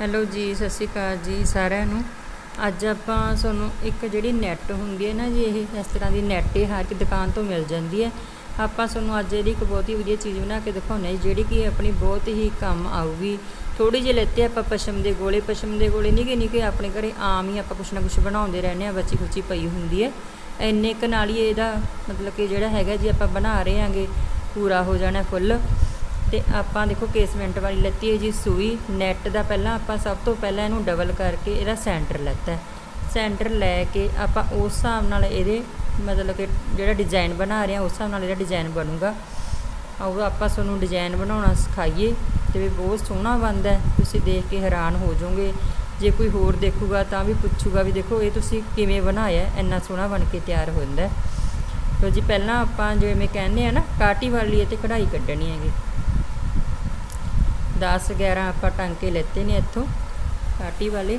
Hello ਜੀ ਸਤਿ ਸ਼੍ਰੀ ਅਕਾਲ ਜੀ ਸਾਰਿਆਂ ਨੂੰ। ਅੱਜ ਆਪਾਂ ਤੁਹਾਨੂੰ ਇੱਕ ਜਿਹੜੀ ਨੈਟ ਹੁੰਦੀ ਹੈ ਨਾ ਜੀ ਇਹ ਇਸ ਤਰ੍ਹਾਂ ਦੀ ਨੈਟ ਇਹ ਹਰ ਇੱਕ ਦੁਕਾਨ ਤੋਂ ਮਿਲ ਜਾਂਦੀ ਹੈ। ਆਪਾਂ ਤੁਹਾਨੂੰ ਅੱਜ ਇਹਦੀ ਇੱਕ ਬਹੁਤ ਹੀ ਵਧੀਆ ਚੀਜ਼ ਬਣਾ ਕੇ ਦਿਖਾਉਂਦੇ ਹਾਂ ਜੀ, ਜਿਹੜੀ ਕਿ ਆਪਣੀ ਬਹੁਤ ਹੀ ਕੰਮ ਆਊਗੀ। ਥੋੜੀ ਜਿਹੀ ਲੈਤੇ ਆਪਾਂ ਪਸ਼ਮ ਦੇ ਗੋਲੇ ਪਸ਼ਮ ਦੇ ਗੋਲੇ ਨਿੱਕੇ ਨਿੱਕੇ ਆਪਣੇ ਘਰੇ ਆਮ ਹੀ ਆਪਾਂ ਕੁਛ ਨਾ ਕੁਛ ਬਣਾਉਂਦੇ ਰਹਿੰਦੇ ਆ ਬੱਚੀ ਖੁੱਚੀ ਪਈ ਹੁੰਦੀ ਹੈ। ਇੰਨੇ ਕੁ ਨਾਲ ਹੀ ਇਹਦਾ ਮਤਲਬ ਕਿ ਜਿਹੜਾ ਹੈਗਾ ਜੀ ਆਪਾਂ ਬਣਾ ਰਹੇ ਆਂਗੇ ਪੂਰਾ ਹੋ ਜਾਣਾ ਫੁੱਲ ਤੇ ਆਪਾਂ ਦੇਖੋ ਕੇਸਮੈਂਟ ਵਾਲੀ ਲੱਤੀ ਹੈ ਜੀ, ਸੂਈ ਨੈਟ ਦਾ ਪਹਿਲਾਂ ਆਪਾਂ ਸਭ ਤੋਂ ਪਹਿਲਾਂ ਇਹਨੂੰ ਡਬਲ ਕਰਕੇ ਇਹਦਾ ਸੈਂਟਰ ਲੈਤਾ ਸੈਂਟਰ ਲੈ ਕੇ ਆਪਾਂ ਉਸ ਹਿਸਾਬ ਨਾਲ ਇਹਦੇ ਮਤਲਬ ਕਿ ਜਿਹੜਾ ਡਿਜ਼ਾਈਨ ਬਣਾ ਰਹੇ ਆ ਉਸ ਹਿਸਾਬ ਨਾਲ ਇਹਦਾ ਡਿਜ਼ਾਈਨ ਬਣੂਗਾ। ਉਹ ਆਪਾਂ ਤੁਹਾਨੂੰ ਡਿਜ਼ਾਈਨ ਬਣਾਉਣਾ ਸਿਖਾਈਏ ਤੇ ਵੀ ਬਹੁਤ ਸੋਹਣਾ ਬਣਦਾ ਤੁਸੀਂ ਦੇਖ ਕੇ ਹੈਰਾਨ ਹੋ ਜਾਓਗੇ। ਜੇ ਕੋਈ ਹੋਰ ਦੇਖੂਗਾ ਤਾਂ ਵੀ ਪੁੱਛੂਗਾ ਵੀ ਦੇਖੋ ਇਹ ਤੁਸੀਂ ਕਿਵੇਂ ਬਣਾਇਆ ਇੰਨਾ ਸੋਹਣਾ ਬਣ ਕੇ ਤਿਆਰ ਹੁੰਦਾ ਜਾਂਦਾ ਜੀ, ਪਹਿਲਾਂ ਆਪਾਂ ਜਿਵੇਂ ਕਹਿੰਦੇ ਆ ਨਾ ਕਾਟੀ ਵਾਲੀ ਇਹ ਤੇ ਕਢਾਈ ਕੱਢਣੀ ਹੈਗੀ। 10 11 ਆਪਾਂ ਟਾਂਕੇ ਲੈਤੇ ਨੇ ਇੱਥੋਂ ਕਾਟੀ ਵਾਲੇ।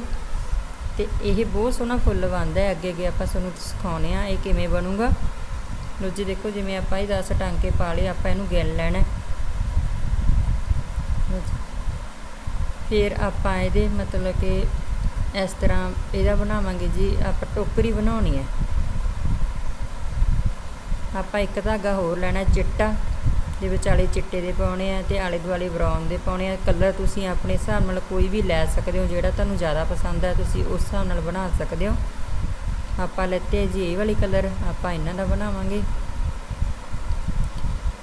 ਤੇ ਇਹ ਬਹੁਤ ਸੋਹਣਾ ਫੁੱਲ ਬਣਦਾ ਹੈ, ਅੱਗੇ ਅੱਗੇ ਆਪਾਂ ਤੁਹਾਨੂੰ ਸਿਖਾਉਣੇ ਆ ਇਹ ਕਿਵੇਂ ਬਣੂਗਾ। ਲਓ ਜੀ ਦੇਖੋ ਜਿਵੇਂ ਆਪਾਂ ਇਹ 10 ਟਾਂਕੇ ਪਾ ਲਏ, ਆਪਾਂ ਇਹਨੂੰ ਗਿਣ ਲੈਣਾ ਫਿਰ ਆਪਾਂ ਇਹਦੇ ਮਤਲਬ ਕਿ ਇਸ ਤਰ੍ਹਾਂ ਇਹਦਾ ਬਣਾਵਾਂਗੇ ਜੀ, ਆਪਾਂ ਟੋਕਰੀ ਬਣਾਉਣੀ ਹੈ। ਆਪਾਂ ਇੱਕ ਧਾਗਾ ਹੋਰ ਲੈਣਾ ਚਿੱਟਾ। ਦੇ ਵਿਚਾਲੇ ਚਿੱਟੇ ਦੇ ਪਾਉਣੇ ਆ ਤੇ ਆਲੇ ਦੁਆਲੇ ਬਰਾਊਨ ਦੇ ਪਾਉਣੇ ਆ। ਕਲਰ ਤੁਸੀਂ ਆਪਣੇ ਹਿਸਾਬ ਨਾਲ ਕੋਈ ਵੀ ਲੈ ਸਕਦੇ ਹੋ, ਜਿਹੜਾ ਤੁਹਾਨੂੰ ਜ਼ਿਆਦਾ ਪਸੰਦ ਹੈ ਤੁਸੀਂ ਉਸ ਹਿਸਾਬ ਨਾਲ ਬਣਾ ਸਕਦੇ ਹੋ। ਆਪਾਂ ਲੈਤੇ ਜੀ ਇਹ ਵਾਲੀ ਕਲਰ, ਆਪਾਂ ਇਹਨਾਂ ਦਾ ਬਣਾਵਾਂਗੇ।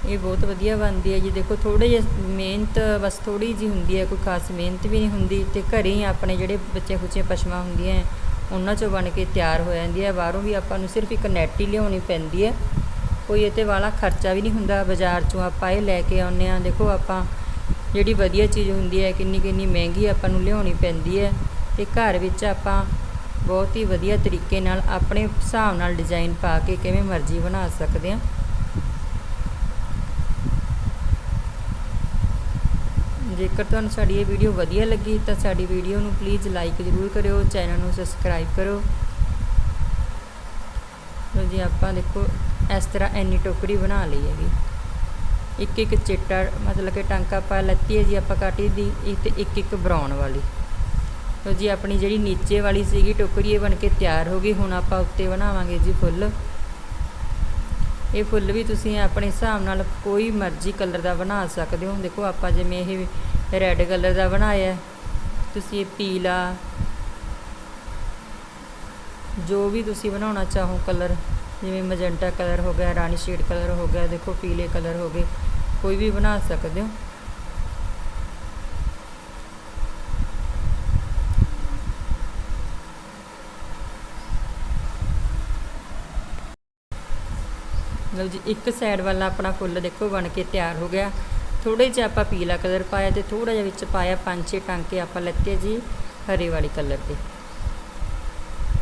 ਇਹ ਬਹੁਤ ਵਧੀਆ ਬਣਦੀ ਹੈ ਜੀ। ਦੇਖੋ ਥੋੜੇ ਜਿਹੇ ਮਿਹਨਤ ਬਸ ਥੋੜੀ ਜੀ ਹੁੰਦੀ ਹੈ ਕੋਈ ਖਾਸ ਮਿਹਨਤ ਵੀ ਨਹੀਂ ਹੁੰਦੀ ਤੇ ਘਰੇ ਹੀ ਆਪਣੇ ਜਿਹੜੇ ਬੱਚੇ ਖੁੱਚੇ ਪਸ਼ਮਾਂ ਹੁੰਦੀਆਂ, ਉਹਨਾਂ ਚੋਂ ਬਣ ਕੇ ਤਿਆਰ ਹੋ ਜਾਂਦੀ ਹੈ ਬਾਹਰੋਂ ਵੀ ਆਪਾਂ ਨੂੰ ਸਿਰਫ ਇੱਕ ਨੈਟ ਹੀ ਲਿਆਉਣੀ ਪੈਂਦੀ ਹੈ ਕੋਈ ਇਹ 'ਤੇ ਵਾਲਾ ਖਰਚਾ ਵੀ ਨਹੀਂ ਹੁੰਦਾ ਬਾਜ਼ਾਰ 'ਚੋਂ ਆਪਾਂ ਇਹ ਲੈ ਕੇ ਆਉਂਦੇ ਆ ਦੇਖੋ ਆਪਾਂ ਜਿਹੜੀ ਵਧੀਆ ਚੀਜ਼ ਹੁੰਦੀ ਹੈ, ਕਿੰਨੀ ਕਿੰਨੀ ਮਹਿੰਗੀ ਆਪਾਂ ਨੂੰ ਲਿਆਉਣੀ ਪੈਂਦੀ ਹੈ। ਤੇ ਘਰ ਵਿੱਚ ਆਪਾਂ ਬਹੁਤ ਹੀ ਵਧੀਆ ਤਰੀਕੇ ਨਾਲ ਆਪਣੇ ਹਿਸਾਬ ਨਾਲ ਡਿਜ਼ਾਈਨ ਪਾ ਕੇ ਕਿਵੇਂ ਮਰਜ਼ੀ ਬਣਾ ਸਕਦੇ ਹਾਂ। ਜੇਕਰ ਤੁਹਾਨੂੰ ਸਾਡੀ ਇਹ ਵੀਡੀਓ ਵਧੀਆ ਲੱਗੀ ਤਾਂ ਸਾਡੀ ਵੀਡੀਓ ਨੂੰ ਪਲੀਜ਼ ਲਾਈਕ ਜ਼ਰੂਰ ਕਰਿਓ ਚੈਨਲ ਨੂੰ ਸਬਸਕ੍ਰਾਈਬ ਕਰੋ ਲੋ ਜੀ, ਆਪਾਂ ਦੇਖੋ ਇਸ ਤਰ੍ਹਾਂ ਐਨੀ ਟੋਕਰੀ ਬਣਾ ਲਈ ਹੈਗੀ। ਇੱਕ ਇੱਕ ਚਿੱਟਾ, ਮਤਲਬ ਕਿ ਟਾਂਕਾ ਪਾ ਲੱਤੀ ਹੈ ਜੀ ਆਪਾਂ ਕਾਟੀ ਦੀ, ਇੱਕ ਤੇ ਇੱਕ ਇੱਕ ਬਰਾਊਨ ਵਾਲੀ। ਲੋ ਜੀ, ਆਪਣੀ ਜਿਹੜੀ ਨੀਚੇ ਵਾਲੀ ਸੀਗੀ ਟੋਕਰੀ, ਇਹ ਬਣ ਕੇ ਤਿਆਰ ਹੋ ਗਈ। ਹੁਣ ਆਪਾਂ ਉੱਤੇ ਬਣਾਵਾਂਗੇ ਜੀ ਫੁੱਲ। ਇਹ ਫੁੱਲ ਵੀ ਤੁਸੀਂ ਆਪਣੇ ਹਿਸਾਬ ਨਾਲ ਕੋਈ ਮਰਜ਼ੀ ਕਲਰ ਦਾ ਬਣਾ ਸਕਦੇ ਹੋ। ਦੇਖੋ, ਆਪਾਂ ਜਿਵੇਂ ਇਹ ਰੈੱਡ ਕਲਰ ਦਾ ਬਣਾਇਆ ਤੁਸੀਂ ਇਹ ਪੀਲਾ, ਜੋ ਵੀ ਤੁਸੀਂ ਬਣਾਉਣਾ ਚਾਹੋ ਕਲਰ। ਜਿਵੇਂ ਮੈਜੈਂਟਾ ਕਲਰ ਹੋ ਗਿਆ, ਰਾਣੀ ਸ਼ੇਡ ਕਲਰ ਹੋ ਗਿਆ, ਦੇਖੋ ਪੀਲੇ ਕਲਰ ਹੋ ਗਏ। ਕੋਈ ਵੀ ਬਣਾ ਸਕਦੇ ਹੋ। ਲਓ ਜੀ, ਇੱਕ ਸਾਈਡ ਵਾਲਾ ਆਪਣਾ ਫੁੱਲ ਦੇਖੋ ਬਣ ਕੇ ਤਿਆਰ ਹੋ ਗਿਆ। ਥੋੜੇ ਜਿਹਾ ਆਪਾਂ ਪੀਲਾ ਕਲਰ ਪਾਇਆ ਤੇ ਥੋੜਾ ਜਿਹਾ ਵਿੱਚ ਪਾਇਆ ਪੰਜ ਛੇ ਟਾਂਕੇ ਆਪਾਂ ਲੱਤੇ ਜੀ ਹਰੇ ਵਾਲੀ ਕਲਰ ਦੇ।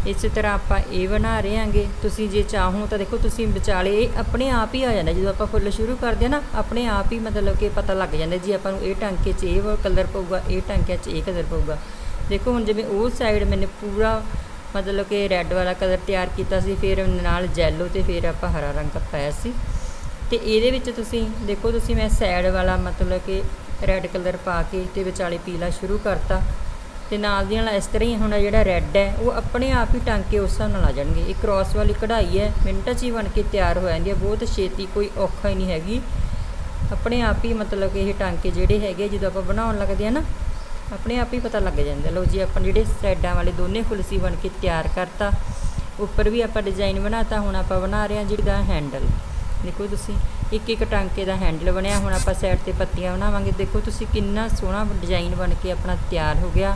ਇਸੇ ਤਰ੍ਹਾਂ ਆਪਾਂ ਇਹ ਬਣਾ ਰਹੇ ਹਾਂਗੇ। ਤੁਸੀਂ ਜੇ ਚਾਹੋ ਤਾਂ ਦੇਖੋ, ਤੁਸੀਂ ਵਿਚਾਲੇ ਇਹ ਆਪਣੇ ਆਪ ਹੀ ਆ ਜਾਂਦਾ। ਜਦੋਂ ਆਪਾਂ ਫੁੱਲ ਸ਼ੁਰੂ ਕਰਦੇ ਆ ਨਾ, ਆਪਣੇ ਆਪ ਹੀ ਮਤਲਬ ਕਿ ਪਤਾ ਲੱਗ ਜਾਂਦਾ ਜੀ, ਆਪਾਂ ਨੂੰ ਇਹ ਟਾਂਕੇ 'ਚ ਇਹ ਕਲਰ ਪਊਗਾ, ਇਹ ਟਾਂਕਿਆਂ 'ਚ ਇਹ ਕਲਰ ਪਊਗਾ। ਦੇਖੋ, ਹੁਣ ਜਿਵੇਂ ਉਹ ਸਾਈਡ ਮੈਨੇ ਪੂਰਾ ਮਤਲਬ ਕਿ ਰੈੱਡ ਵਾਲਾ ਕਲਰ ਤਿਆਰ ਕੀਤਾ ਸੀ, ਫਿਰ ਨਾਲ ਜੈਲੋ ਤੇ ਫਿਰ ਆਪਾਂ ਹਰਾ ਰੰਗ ਪਾਇਆ ਸੀ। ਤੇ ਇਹਦੇ ਵਿੱਚ ਤੁਸੀਂ ਦੇਖੋ, ਤੁਸੀਂ ਮੈਂ ਸਾਈਡ ਵਾਲਾ ਮਤਲਬ ਕਿ ਰੈੱਡ ਕਲਰ ਪਾ ਕੇ ਤੇ ਵਿਚਾਲੇ ਪੀਲਾ ਸ਼ੁਰੂ ਕਰਤਾ। ਤੇ ਨਾਲ ਦੀ ਨਾਲ ਇਸ ਤਰ੍ਹਾਂ ਹੀ ਹੁਣ ਜਿਹੜਾ ਰੈੱਡ ਹੈ, ਉਹ ਆਪਣੇ ਆਪ ਹੀ ਟਾਂਕੇ ਉਸ ਹਿਸਾਬ ਨਾਲ ਆ ਜਾਣਗੇ। ਇਹ ਕ੍ਰਾਸ ਵਾਲੀ ਕਢਾਈ ਹੈ, ਮਿੰਟਾਂ 'ਚ ਹੀ ਬਣ ਕੇ ਤਿਆਰ ਹੋ ਜਾਂਦੀ ਹੈ। ਬਹੁਤ ਛੇਤੀ ਕੋਈ ਔਖਾ ਹੀ ਨਹੀਂ ਹੈਗੀ। ਆਪਣੇ ਆਪ ਹੀ ਮਤਲਬ ਕਿ ਇਹ ਟਾਂਕੇ ਜਿਹੜੇ ਹੈਗੇ ਜਦੋਂ ਆਪਾਂ ਬਣਾਉਣ ਲੱਗਦੇ ਆ ਨਾ, ਆਪਣੇ ਆਪ ਹੀ ਪਤਾ ਲੱਗ ਜਾਂਦਾ। ਲਓ ਜੀ, ਆਪਾਂ ਜਿਹੜੇ ਸਾਈਡਾਂ ਵਾਲੇ ਦੋਨੇ ਫੁਲਸੀ ਬਣ ਕੇ ਤਿਆਰ ਕਰਤਾ। ਉੱਪਰ ਵੀ ਆਪਾਂ ਡਿਜ਼ਾਈਨ ਬਣਾਤਾ, ਹੁਣ ਆਪਾਂ ਬਣਾ ਰਹੇ ਹਾਂ ਜਿਹਦਾ ਹੈਂਡਲ ਦੇਖੋ ਤੁਸੀਂ ਇੱਕ ਇੱਕ ਟਾਂਕੇ ਦਾ ਹੈਂਡਲ ਬਣਿਆ, ਹੁਣ ਆਪਾਂ ਸਾਈਡ ਤੇ ਪੱਤੀਆਂ ਬਣਾਵਾਂਗੇ। ਦੇਖੋ ਤੁਸੀਂ ਕਿੰਨਾ ਸੋਹਣਾ ਡਿਜ਼ਾਈਨ ਬਣ ਕੇ ਆਪਣਾ ਤਿਆਰ ਹੋ ਗਿਆ।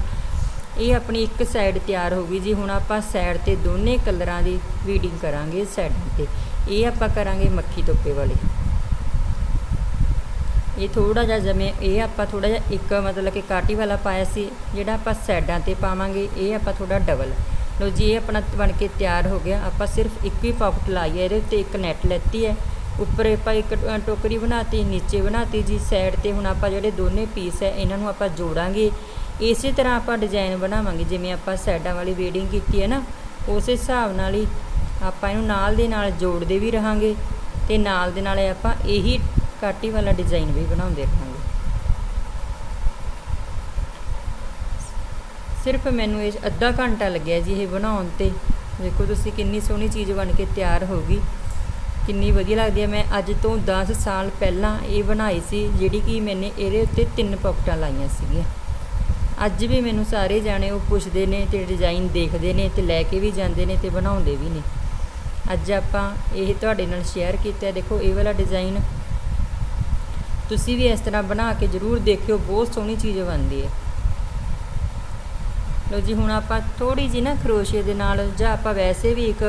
ਇਹ ਆਪਣੀ ਇੱਕ ਸਾਈਡ ਤਿਆਰ ਹੋ ਗਈ ਜੀ। ਹੁਣ ਆਪਾਂ ਸਾਈਡ ਤੇ ਦੋਨੇ ਕਲਰਾਂ ਦੀ ਵੀਡਿੰਗ ਕਰਾਂਗੇ ਸਾਈਡਾਂ ਤੇ। ਇਹ ਆਪਾਂ ਕਰਾਂਗੇ ਮੱਖੀ ਤੋਪੇ ਵਾਲੀ। ਇਹ ਥੋੜਾ ਜਿਹਾ ਜਿਵੇਂ ਇਹ ਆਪਾਂ ਥੋੜਾ ਜਿਹਾ ਇੱਕ ਮਤਲਬ ਕਿ ਕਾਟੀ ਵਾਲਾ ਪਾਇਆ ਸੀ ਜਿਹੜਾ ਆਪਾਂ ਸਾਈਡਾਂ ਤੇ ਪਾਵਾਂਗੇ ਇਹ ਆਪਾਂ ਥੋੜਾ ਡਬਲ ਲਓ ਜੀ ਇਹ ਆਪਣਾ ਬਣ ਕੇ ਤਿਆਰ ਹੋ ਗਿਆ। ਆਪਾਂ ਸਿਰਫ ਇੱਕ ਹੀ ਪਾਕਟ ਲਾਈ ਹੈ ਇਹਦੇ ਉੱਤੇ ਇੱਕ ਨੈਟ ਲੈਤੀ ਹੈ। ਉੱਪਰ ਆਪਾਂ ਇੱਕ ਅ, ਟੋਕਰੀ ਬਣਾਤੀ ਨੀਚੇ ਬਣਾਤੀ ਜੀ। ਸਾਈਡ ਤੇ ਹੁਣ ਆਪਾਂ ਜਿਹੜੇ ਦੋਨੇ ਪੀਸ ਹੈ ਇਹਨਾਂ ਨੂੰ ਆਪਾਂ ਜੋੜਾਂਗੇ। ਇਸੇ ਤਰ੍ਹਾਂ ਆਪਾਂ ਡਿਜ਼ਾਈਨ ਬਣਾਵਾਂਗੇ, ਜਿਵੇਂ ਆਪਾਂ ਸਾਈਡਾਂ ਵਾਲੀ ਵੇਡਿੰਗ ਕੀਤੀ ਹੈ ਨਾ, ਉਸੇ ਹਿਸਾਬ ਨਾਲ ਹੀ ਆਪਾਂ ਇਹਨੂੰ ਨਾਲ ਦੇ ਨਾਲ ਜੋੜਦੇ ਵੀ ਰਹਾਂਗੇ ਤੇ ਨਾਲ ਦੇ ਨਾਲ ਆਪਾਂ ਇਹੀ ਕਾਟੀ ਵਾਲਾ ਡਿਜ਼ਾਈਨ ਵੀ ਬਣਾਉਂਦੇ ਰਹਾਂਗੇ। ਸਿਰਫ ਮੈਨੂੰ ਇਹ 'ਚ ਅੱਧਾ ਘੰਟਾ ਲੱਗਿਆ ਜੀ ਇਹ ਬਣਾਉਣ ਤੇ। ਦੇਖੋ ਤੁਸੀਂ ਕਿੰਨੀ ਸੋਹਣੀ ਚੀਜ਼ ਬਣ ਕੇ ਤਿਆਰ ਹੋ ਗਈ। ਕਿੰਨੀ ਵਧੀਆ ਲੱਗਦੀ ਹੈ। ਮੈਂ ਅੱਜ ਤੋਂ 10 ਸਾਲ ਪਹਿਲਾਂ ਇਹ ਬਣਾਈ ਸੀ, ਜਿਹੜੀ ਕਿ ਮੈਨੇ ਇਹਦੇ ਉੱਤੇ ਤਿੰਨ ਪੌਕਟਾਂ ਲਾਈਆਂ ਸੀਗੀਆਂ। ਅੱਜ ਵੀ ਮੈਨੂੰ ਸਾਰੇ ਜਾਣੇ ਉਹ ਪੁੱਛਦੇ ਨੇ ਤੇ ਡਿਜ਼ਾਈਨ ਦੇਖਦੇ ਨੇ ਤੇ ਲੈ ਕੇ ਵੀ ਜਾਂਦੇ ਨੇ ਤੇ ਬਣਾਉਂਦੇ ਵੀ ਨੇ। ਅੱਜ ਆਪਾਂ ਇਹ ਤੁਹਾਡੇ ਨਾਲ ਸ਼ੇਅਰ ਕੀਤਾ, ਦੇਖੋ ਇਹ ਵਾਲਾ ਡਿਜ਼ਾਈਨ ਤੁਸੀਂ ਵੀ ਇਸ ਤਰ੍ਹਾਂ ਬਣਾ ਕੇ ਜ਼ਰੂਰ ਦੇਖਿਓ, ਬਹੁਤ ਸੋਹਣੀ ਚੀਜ਼ ਬਣਦੀ ਹੈ। ਲੋ ਜੀ, ਹੁਣ ਆਪਾਂ ਥੋੜੀ ਜੀ ਨਾ ਖਰੋਸ਼ੀਏ ਦੇ ਨਾਲ ਜਾਂ ਆਪਾਂ ਵੈਸੇ ਵੀ ਇੱਕ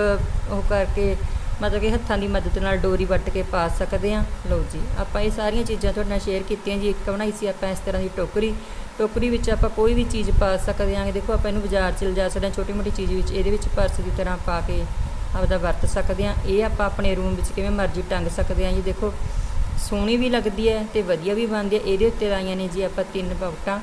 ਉਹ ਕਰਕੇ ਮਤਲਬ ਕਿ ਹੱਥਾਂ ਦੀ ਮਦਦ ਨਾਲ ਡੋਰੀ ਵੱਟ ਕੇ ਪਾ ਸਕਦੇ ਹਾਂ। ਲੋ ਜੀ, ਆਪਾਂ ਇਹ ਸਾਰੀਆਂ ਚੀਜ਼ਾਂ ਤੁਹਾਡੇ ਨਾਲ ਸ਼ੇਅਰ ਕੀਤੀਆਂ ਜੀ, ਇੱਕ ਬਣਾਈ ਸੀ ਆਪਾਂ ਇਸ ਤਰ੍ਹਾਂ ਦੀ ਟੋਕਰੀ। ਟੋਕਰੀ ਵਿੱਚ ਆਪਾਂ ਕੋਈ ਵੀ ਚੀਜ਼ ਪਾ ਸਕਦੇ ਹਾਂ ਦੇਖੋ ਆਪਾਂ ਇਹਨੂੰ ਬਾਜ਼ਾਰ 'ਚ ਲਿਜਾ ਸਕਦੇ ਹਾਂ, ਛੋਟੀ ਮੋਟੀ ਚੀਜ਼ ਵਿੱਚ ਇਹਦੇ ਵਿੱਚ ਪਰਸ ਦੀ ਤਰ੍ਹਾਂ ਪਾ ਕੇ ਆਪਦਾ ਵਰਤ ਸਕਦੇ ਹਾਂ। ਇਹ ਆਪਾਂ ਆਪਣੇ ਰੂਮ ਵਿੱਚ ਕਿਵੇਂ ਮਰਜ਼ੀ ਟੰਗ ਸਕਦੇ ਹਾਂ ਜੀ। ਦੇਖੋ, ਸੋਹਣੀ ਵੀ ਲੱਗਦੀ ਹੈ ਤੇ ਵਧੀਆ ਵੀ ਬਣਦੀ ਹੈ। ਇਹਦੇ ਉੱਤੇ ਲਾਈਆਂ ਨੇ ਜੀ ਆਪਾਂ ਤਿੰਨ ਪੌਕਟਾਂ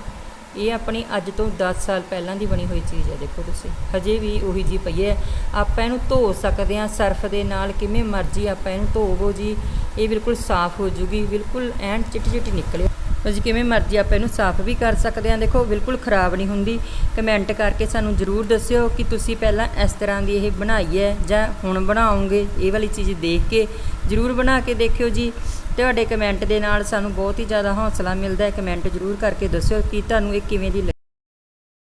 ਇਹ ਆਪਣੀ ਅੱਜ ਤੋਂ 10 ਸਾਲ ਪਹਿਲਾਂ ਦੀ ਬਣੀ ਹੋਈ ਚੀਜ਼ ਹੈ, ਦੇਖੋ ਤੁਸੀਂ। ਹਜੇ ਵੀ ਉਹੀ ਜੀ ਪਈ ਹੈ। ਆਪਾਂ ਇਹਨੂੰ ਧੋ ਸਕਦੇ ਹਾਂ ਸਰਫ ਦੇ ਨਾਲ, ਕਿਵੇਂ ਮਰਜ਼ੀ ਆਪਾਂ ਇਹਨੂੰ ਧੋਵੋ ਜੀ। ਇਹ ਬਿਲਕੁਲ ਸਾਫ਼ ਹੋ ਜੂਗੀ, ਬਿਲਕੁਲ ਐਨ ਚਿੱਟੀ ਚਿੱਟੀ ਨਿਕਲੇ। ਤੁਸੀਂ ਕਿਵੇਂ ਮਰਜ਼ੀ ਆਪਾਂ ਇਹਨੂੰ ਸਾਫ਼ ਵੀ ਕਰ ਸਕਦੇ ਹਾਂ। ਦੇਖੋ, ਬਿਲਕੁਲ ਖਰਾਬ ਨਹੀਂ ਹੁੰਦੀ। ਕਮੈਂਟ ਕਰਕੇ ਸਾਨੂੰ ਜ਼ਰੂਰ ਦੱਸਿਓ ਕਿ ਤੁਸੀਂ ਪਹਿਲਾਂ ਇਸ ਤਰ੍ਹਾਂ ਦੀ ਇਹ ਬਣਾਈ ਹੈ ਜਾਂ ਹੁਣ ਬਣਾਓਗੇ। ਇਹ ਵਾਲੀ ਚੀਜ਼ ਦੇਖ ਕੇ ਜ਼ਰੂਰ ਬਣਾ ਕੇ ਦੇਖਿਓ ਜੀ। ਤੁਹਾਡੇ ਕਮੈਂਟ ਦੇ ਨਾਲ ਸਾਨੂੰ ਬਹੁਤ ਹੀ ਜ਼ਿਆਦਾ ਹੌਸਲਾ ਮਿਲਦਾ ਹੈ। ਕਮੈਂਟ ਜ਼ਰੂਰ ਕਰਕੇ ਦੱਸਿਓ ਕਿ ਤੁਹਾਨੂੰ ਇਹ ਕਿਵੇਂ ਦੀ ਲੱਗੀ